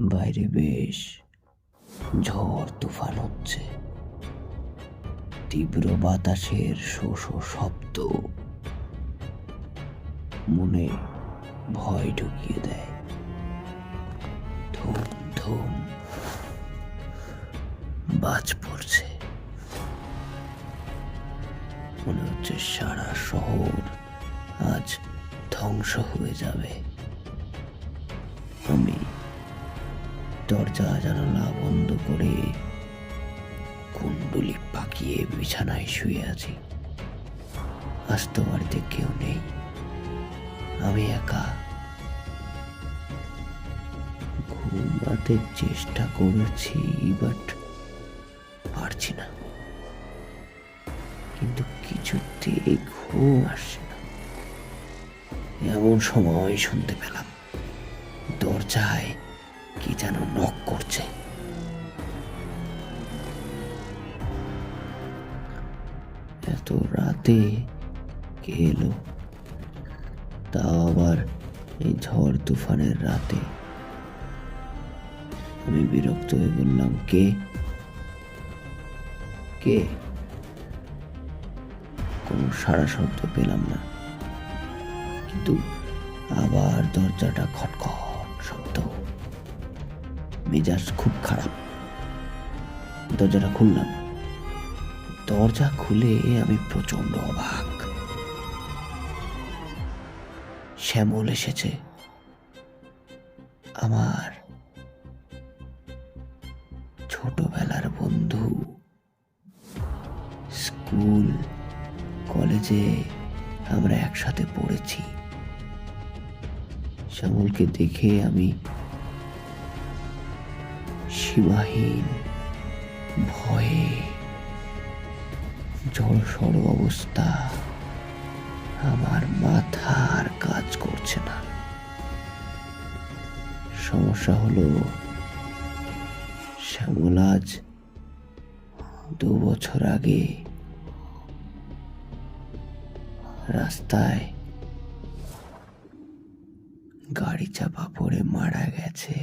বাইরে বেশ ঝড় তুফান হচ্ছে। তীব্র বাতাসের শো শো শব্দ মনে ভয় ঢুকিয়ে দেয়। ধুম ধুম বাজ পড়ছে। মনে হচ্ছে সারা শহর আজ ধ্বংস হয়ে যাবে। আমি দরজা জানালা বন্ধ করে কুণ্ডলি পাকিয়ে বিছানায় শুয়ে আছি। আস্ত বাড়িতে কেউ নেই। আমি একা। ঘুমাতে চেষ্টা করেছি বাট পারছি না। কিন্তু কিছুতেই ঘুম আসছে না। এমন সময় শুনতে পেলাম দরজায় কি যেন নক করছে? এত রাতে কে এলো? তাও আবার এই ঝড় তুফানের রাতে। আমি বিরক্ত হয়ে বললাম, কে? কে? কোনো সারা শব্দ পেলাম না। কিন্তু আবার দরজাটা খটখট। মেজাজ খুব খারাপ। দরজাটা খুললাম। দরজা খুলে আমি প্রচণ্ড অবাক। শ্যামল এসেছে। আমার ছোটবেলার বন্ধু স্কুল, কলেজে আমরা একসাথে পড়েছি। শ্যামলকে দেখে আমি সীমাহীন ভয়ে জড়সড় অবস্থা আমার মাথার কাজ করছে না। সমস্যা হলো, শ্যামল আজ দু বছর আগে রাস্তায় গাড়ি চাপা পড়ে মারা গেছে।